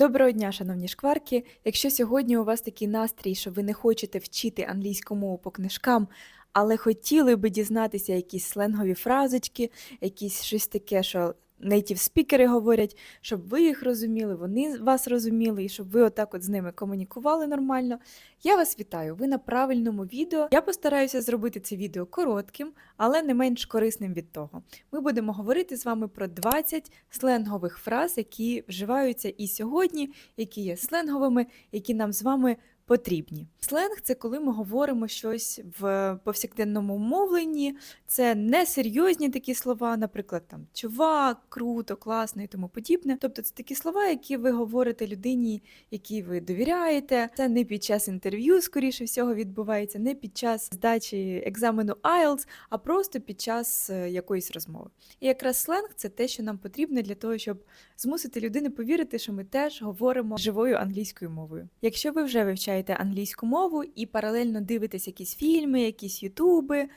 Доброго дня, шановні шкварки. Якщо сьогодні у вас такий настрій, що ви не хочете вчити англійську мову по книжкам, але хотіли би дізнатися якісь сленгові фразочки, якісь щось таке, що нейтів спікери говорять, щоб ви їх розуміли, вони вас розуміли, і щоб ви отак от з ними комунікували нормально. Я вас вітаю! Ви на правильному відео. Я постараюся зробити це відео коротким, але не менш корисним від того. Ми будемо говорити з вами про 20 сленгових фраз, які вживаються і сьогодні, які є сленговими, які нам з вами потрібні. Сленг це коли ми говоримо щось в повсякденному мовленні. Це не серйозні такі слова, наприклад, там чувак, круто, класно і тому подібне. Тобто це такі слова, які ви говорите людині, якій ви довіряєте. Це не під час інтерв'ю, скоріше всього, відбувається, не під час здачі екзамену IELTS, а просто під час е, якоїсь розмови. І якраз сленг це те, що нам потрібно для того, щоб змусити людину повірити, що ми теж говоримо живою англійською мовою. Якщо ви вже вивчаєте англійську мову і паралельно дивитесь якісь фільми, якісь ютуби.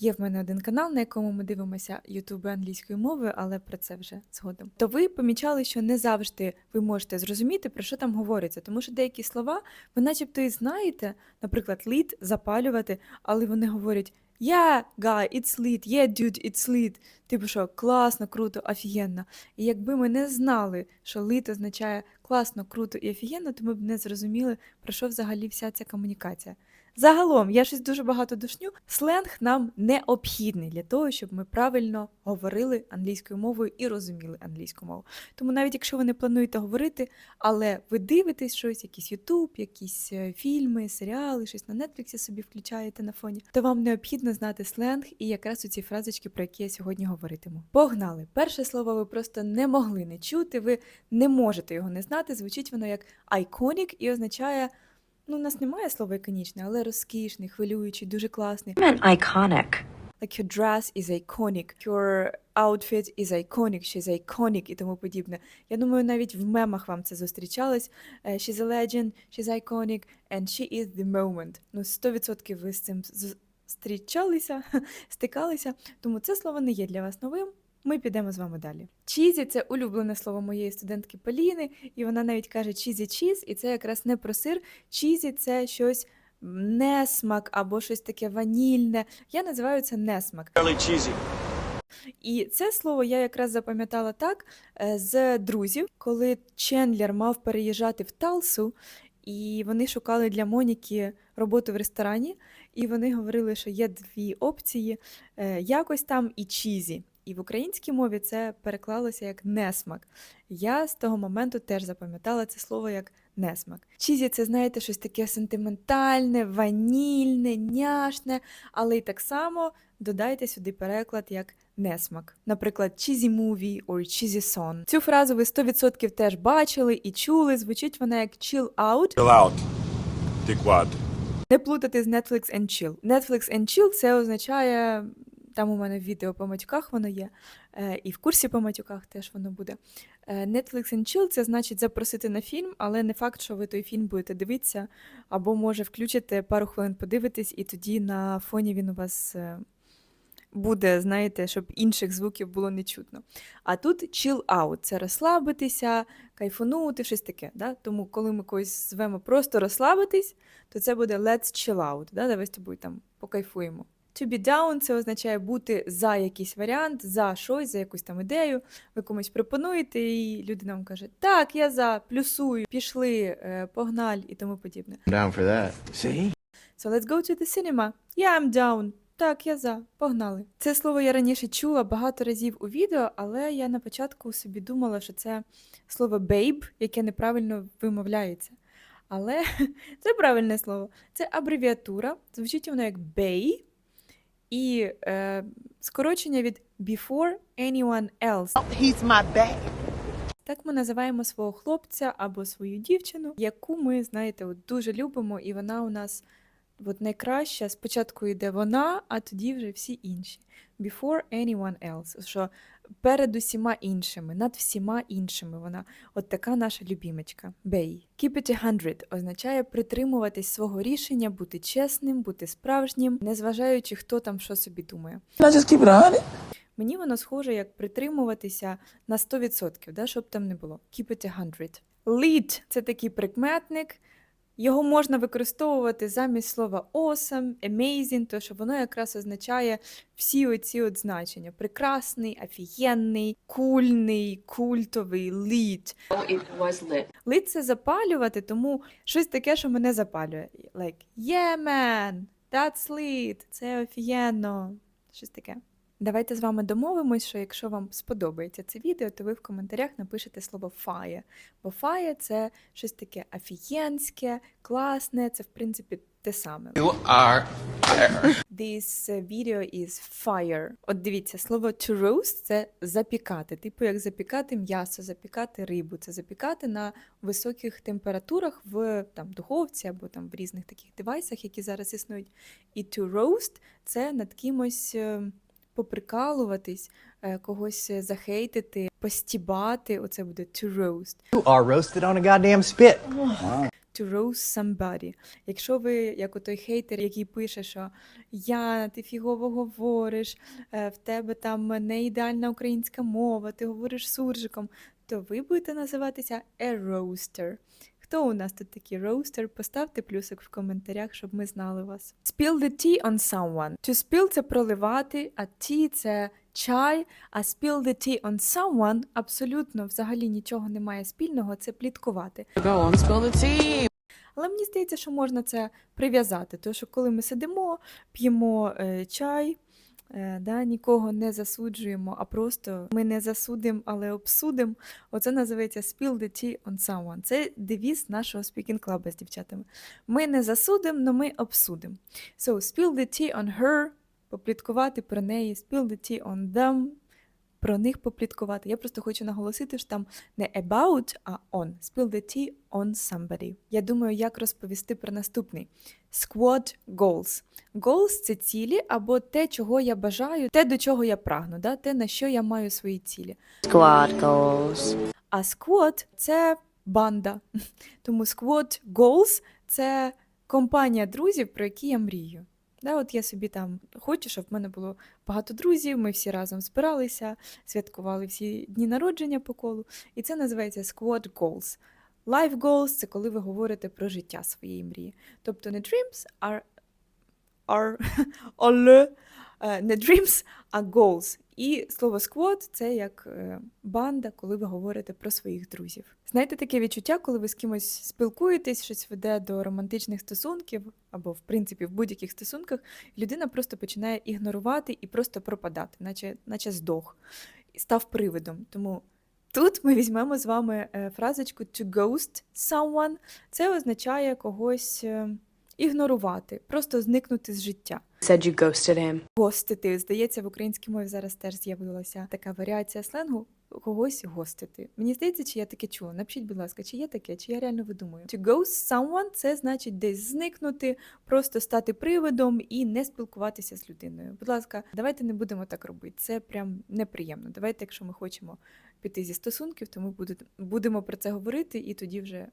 Є в мене один канал, на якому ми дивимося ютуби англійською мовою, але про це вже згодом. То ви помічали, що не завжди ви можете зрозуміти, про що там говориться, тому що деякі слова ви начебто і знаєте, наприклад, lead – запалювати, але вони говорять Yeah, guy, it's lit, yeah, dude, it's lit. Типу, що класно, круто, офігенно. І якби ми не знали, що lit означає класно, круто і офігенно, то ми б не зрозуміли, про що взагалі вся ця комунікація. Загалом, я щось дуже багато душню. Сленг нам необхідний для того, щоб ми правильно говорили англійською мовою і розуміли англійську мову. Тому навіть якщо ви не плануєте говорити, але ви дивитесь щось, якийсь Ютуб, якісь е, фільми, серіали, щось на Нетфліксі собі включаєте на фоні, то вам необхідно знати сленг і якраз у ці фразочки, про які я сьогодні говоритиму. Погнали! Перше слово ви просто не могли не чути, ви не можете його не знати. Звучить воно як iconic і означає. Ну, у нас немає слова іконічне, але розкішний, хвилюючий, дуже класний. Meant iconic. Like your dress is iconic, your outfit is iconic, she's iconic і тому подібне. Я думаю, навіть в мемах вам це зустрічалось. Е, She's a legend, she's iconic, and she is the moment. Ну, 100% ви з цим зустрічалися, стикалися, тому це слово не є для вас новим. Ми підемо з вами далі. Чізі це улюблене слово моєї студентки Поліни, і вона навіть каже чізі чіз, і це якраз не про сир. Чізі це щось несмак або щось таке ванільне. Я називаю це несмак. fairly cheesy. І це слово я якраз запам'ятала так е, з друзів, коли Чендлер мав переїжджати в Талсу, і вони шукали для Моніки роботу в ресторані, і вони говорили, що є дві опції: е, якось там і чізі. І в українській мові це переклалося як несмак. Я з того моменту теж запам'ятала це слово як несмак. Чізі це, знаєте, щось таке сентиментальне, ванільне, няшне, але й так само додайте сюди переклад як несмак. Наприклад, cheesy movie or cheesy song. Цю фразу ви 100% теж бачили і чули. Звучить вона як chill out. Chill out. Не плутати з Netflix and chill. Netflix and chill це означає. Там у мене відео по матюках воно є, е, і в курсі по матюках теж воно буде. Е, Netflix and chill це значить запросити на фільм, але не факт, що ви той фільм будете дивитися, або може включите пару хвилин подивитись, і тоді на фоні він у вас е, буде, знаєте, щоб інших звуків було не чутно. А тут chill out це розслабитися, кайфанути, щось таке. Да? Тому, коли ми когось звемо просто розслабитись, то це буде let's chill out. Да? Давай з тобою там покайфуємо. To be down це означає бути за якийсь варіант, за щось, за якусь там ідею. Ви комусь пропонуєте, і людина вам каже: Так, я за, плюсую, пішли, е, погналь і тому подібне. down for that. See? So let's go to the cinema. Yeah, I'm down. Так, я за, погнали. Це слово я раніше чула багато разів у відео, але я на початку собі думала, що це слово babe, яке неправильно вимовляється. Але це правильне слово. Це абревіатура, звучить воно як BAY, і е, скорочення від before anyone else. He's my babe. Так ми називаємо свого хлопця або свою дівчину, яку ми, знаєте, от дуже любимо, і вона у нас от найкраща. Спочатку йде вона, а тоді вже всі інші. Before anyone else. Що перед усіма іншими, над всіма іншими вона. От така наша любімечка. Бей. Keep it a hundred означає притримуватись свого рішення, бути чесним, бути справжнім, незважаючи, хто там що собі думає. Just keep it? Мені воно схоже як притримуватися на 100%, да, щоб там не було. Keep it a hundred. Lead – це такий прикметник. Його можна використовувати замість слова awesome, amazing, то що воно якраз означає всі оці от значення: прекрасний, офігенний, кульний, культовий, lead. It lit. Це запалювати, тому щось таке, що мене запалює. Like, yeah, man, that's lit, це офігенно. Щось таке. Давайте з вами домовимось, що якщо вам сподобається це відео, то ви в коментарях напишете слово fire. Бо fire – це щось таке офігенське, класне, це в принципі те саме. You are fired. This video is fire. От дивіться, слово to roast – це запікати. Типу як запікати м'ясо, запікати рибу. Це запікати на високих температурах в там, духовці або там в різних таких девайсах, які зараз існують. І to roast – це над кимось е, поприкалуватись, е, когось е, захейтити, постібати. Оце буде to roast. You are roasted on a goddamn spit. to roast somebody. Якщо ви, як у той хейтер, який пише, що я, ти фігово говориш, е, в тебе там не ідеальна українська мова, ти говориш суржиком, то ви будете називатися a roaster. Хто у нас тут такий роустер? Поставте плюсик в коментарях, щоб ми знали вас. Spill the tea on someone. To spill – це проливати, а tea – це чай, а spill the tea on someone абсолютно взагалі нічого не має спільного, це пліткувати. Go on, spill the tea. Але мені здається, що можна це прив'язати, тому що коли ми сидимо, п'ємо е, чай, да, нікого не засуджуємо, а просто ми не засудимо, але обсудимо. Оце називається spill the tea on someone. Це девіз нашого speaking club з дівчатами. Ми не засудимо, але ми обсудимо. So, spill the tea on her, попліткувати про неї, spill the tea on them, про них попліткувати. Я просто хочу наголосити, що там не about, а on. Spill the tea on somebody. Я думаю, як розповісти про наступний. Squad goals. Goals – це цілі або те, чого я бажаю, те, до чого я прагну, да? те, на що я маю свої цілі. Squad goals. А squad – це банда. Тому squad goals – це компанія друзів, про які я мрію. Да, от я собі там хочу, щоб в мене було багато друзів, ми всі разом збиралися, святкували всі дні народження по колу. І це називається squad goals. Life goals – це коли ви говорите про життя своєї мрії. Тобто не dreams, а are, е, не dreams, а goals. І слово squad – це як е, банда, коли ви говорите про своїх друзів. Знаєте таке відчуття, коли ви з кимось спілкуєтесь, щось веде до романтичних стосунків, або, в принципі, в будь-яких стосунках, людина просто починає ігнорувати і просто пропадати, наче, наче здох, став привидом. Тому тут ми візьмемо з вами е, фразочку to ghost someone. Це означає когось е, ігнорувати, просто зникнути з життя. Said you ghosted him. Гостити. Здається, в українській мові зараз теж з'явилася така варіація сленгу когось гостити. Мені здається, чи я таке чула. Напишіть, будь ласка, чи є таке, чи я реально видумую. To ghost someone – це значить десь зникнути, просто стати привидом і не спілкуватися з людиною. Будь ласка, давайте не будемо так робити. Це прям неприємно. Давайте, якщо ми хочемо піти зі стосунків, то ми будемо про це говорити і тоді вже.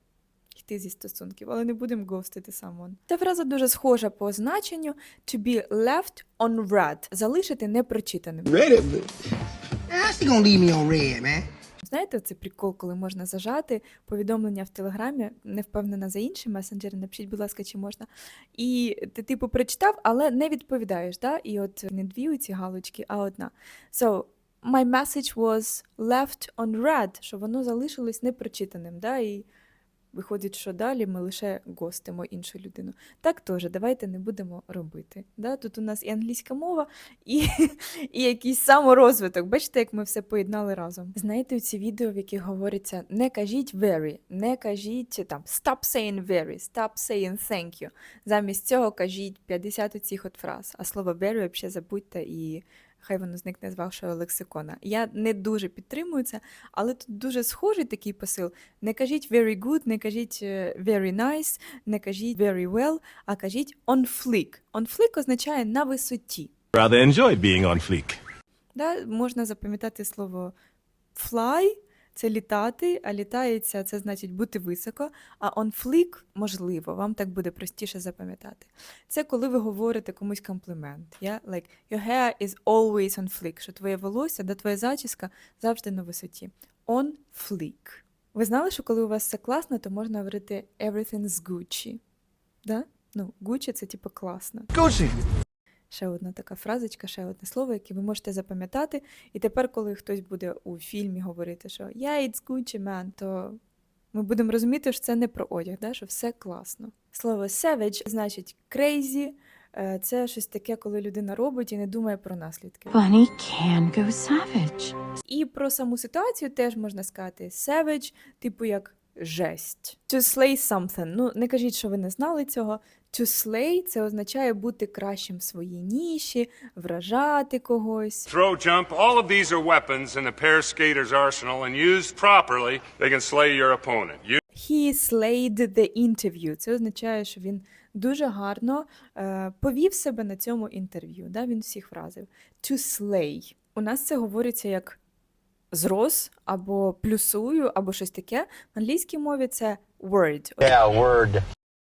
Йти зі стосунків, але не будемо ghostити someone. Ця фраза дуже схожа по значенню to be left on read – залишити непрочитаним. Reddit, but how gonna leave me on red, man? Знаєте, це прикол, коли можна зажати повідомлення в Телеграмі, не впевнена за інші месенджери, напишіть, будь ласка, чи можна. І ти, типу, прочитав, але не відповідаєш. Да? І от не дві ці галочки, а одна. So, my message was left on read, що воно залишилось непрочитаним. Да? І виходить, що далі ми лише гостимо іншу людину. Так теж, давайте не будемо робити. Да? Тут у нас і англійська мова, і, і якийсь саморозвиток. Бачите, як ми все поєднали разом. Знаєте, ці відео, в яких говориться не кажіть very, не кажіть там stop saying very, stop saying thank you. Замість цього кажіть 50 оцих от фраз. А слово very взагалі забудьте і хай воно зникне з вашого лексикона. Я не дуже підтримую це, але тут дуже схожий такий посил. Не кажіть very good, не кажіть е, very nice, не кажіть very well, а кажіть on fleek. On fleek означає на висоті. Rather enjoy being on fleek. Да, можна запам'ятати слово fly це літати, а літається це значить бути високо. А on fleek можливо, вам так буде простіше запам'ятати. Це коли ви говорите комусь комплімент. Yeah? Like, your hair is always on fleek, що твоє волосся, да твоя зачіска завжди на висоті. On fleek. Ви знали, що коли у вас все класно, то можна говорити everything's Gucci? Да? Ну, Gucci – це типу класно. Gucci. Ще одна така фразочка, ще одне слово, яке ви можете запам'ятати. І тепер, коли хтось буде у фільмі говорити, що yeah, it's Gucci, man, то ми будемо розуміти, що це не про одяг, да? що все класно. Слово savage значить crazy, е, це щось таке, коли людина робить і не думає про наслідки. Bunny can go savage. І про саму ситуацію теж можна сказати savage, типу як жесть. To slay something. Ну, не кажіть, що ви не знали цього. To slay – це означає бути кращим в своїй ніші, вражати когось. Throw jump, all of these are weapons in a pair skater's arsenal, and used properly, they can slay your opponent. You He slayed the interview. Це означає, що він дуже гарно е, повів себе на цьому інтерв'ю. Да? Він всіх вразив. To slay. У нас це говориться як зрос або плюсую, або щось таке. В англійській мові це word. От Yeah, word.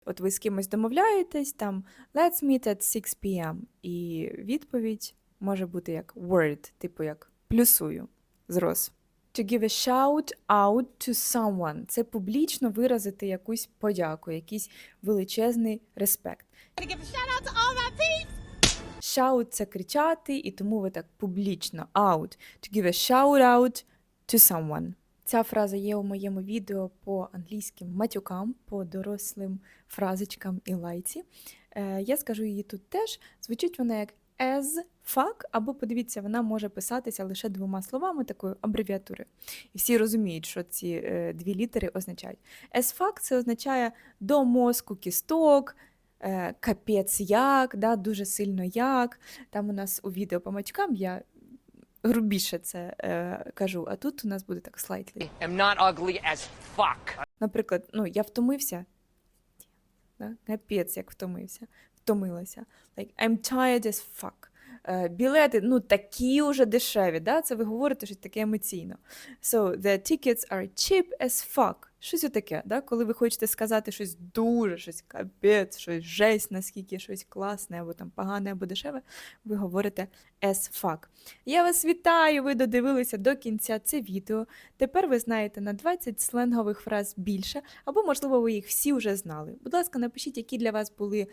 От ви з кимось домовляєтесь, там let's meet at 6 p.m. І відповідь може бути як word, типу як плюсую, зрос. To give a shout out to someone – це публічно виразити якусь подяку, якийсь величезний респект. Shout – це кричати, і тому ви так публічно out. To give a shout out to someone. Ця фраза є у моєму відео по англійським матюкам, по дорослим фразочкам і лайці. Е, я скажу її тут теж. Звучить вона як as fuck, або подивіться, вона може писатися лише двома словами, такою абревіатурою. І всі розуміють, що ці е, дві літери означають. As fuck це означає до мозку кісток, е, капець як, да, дуже сильно як. Там у нас у відео по матюкам я грубіше це е, кажу, а тут у нас буде так slightly. am not ugly as fuck. Наприклад, ну, я втомився. Да? Капець, як втомився. Втомилася. Like, I'm tired as fuck. Е, білети, ну, такі уже дешеві, да? це ви говорите щось таке емоційно. So, the tickets are cheap as fuck. Щось таке, да? коли ви хочете сказати щось дуже, щось капець, щось жесть, наскільки щось класне, або там погане, або дешеве, ви говорите as fuck. Я вас вітаю! Ви додивилися до кінця це відео. Тепер ви знаєте на 20 сленгових фраз більше, або, можливо, ви їх всі вже знали. Будь ласка, напишіть, які для вас були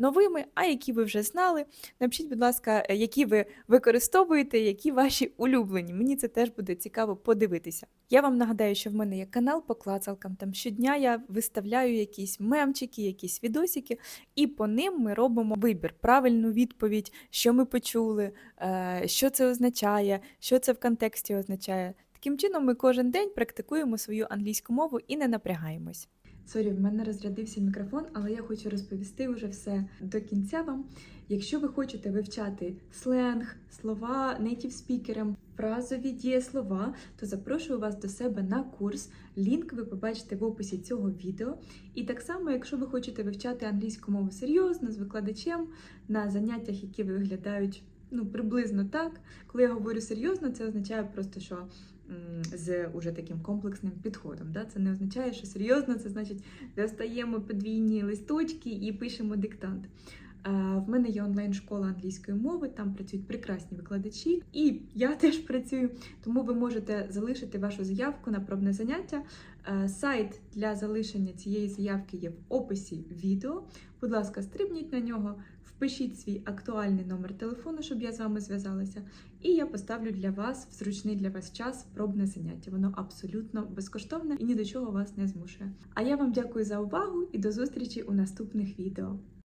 новими, а які ви вже знали. Напишіть, будь ласка, е, які ви використовуєте, які ваші улюблені. Мені це теж буде цікаво подивитися. Я вам нагадаю, що в мене є канал по клацалкам. Там щодня я виставляю якісь мемчики, якісь відосики, і по ним ми робимо вибір, правильну відповідь, що ми почули, е, що це означає, що це в контексті означає. Таким чином, ми кожен день практикуємо свою англійську мову і не напрягаємось. Сорі, в мене розрядився мікрофон, але я хочу розповісти вже все до кінця вам. Якщо ви хочете вивчати сленг, слова нейтів спікерам, фразові дієслова, то запрошую вас до себе на курс. Лінк ви побачите в описі цього відео. І так само, якщо ви хочете вивчати англійську мову серйозно з викладачем на заняттях, які виглядають ну, приблизно так. Коли я говорю серйозно, це означає просто, що з уже таким комплексним підходом. Да? Це не означає, що серйозно, це значить, достаємо подвійні листочки і пишемо диктант. В мене є онлайн-школа англійської мови, там працюють прекрасні викладачі, і я теж працюю. Тому ви можете залишити вашу заявку на пробне заняття. Сайт для залишення цієї заявки є в описі відео. Будь ласка, стрибніть на нього, впишіть свій актуальний номер телефону, щоб я з вами зв'язалася, і я поставлю для вас в зручний для вас час пробне заняття. Воно абсолютно безкоштовне і ні до чого вас не змушує. А я вам дякую за увагу і до зустрічі у наступних відео.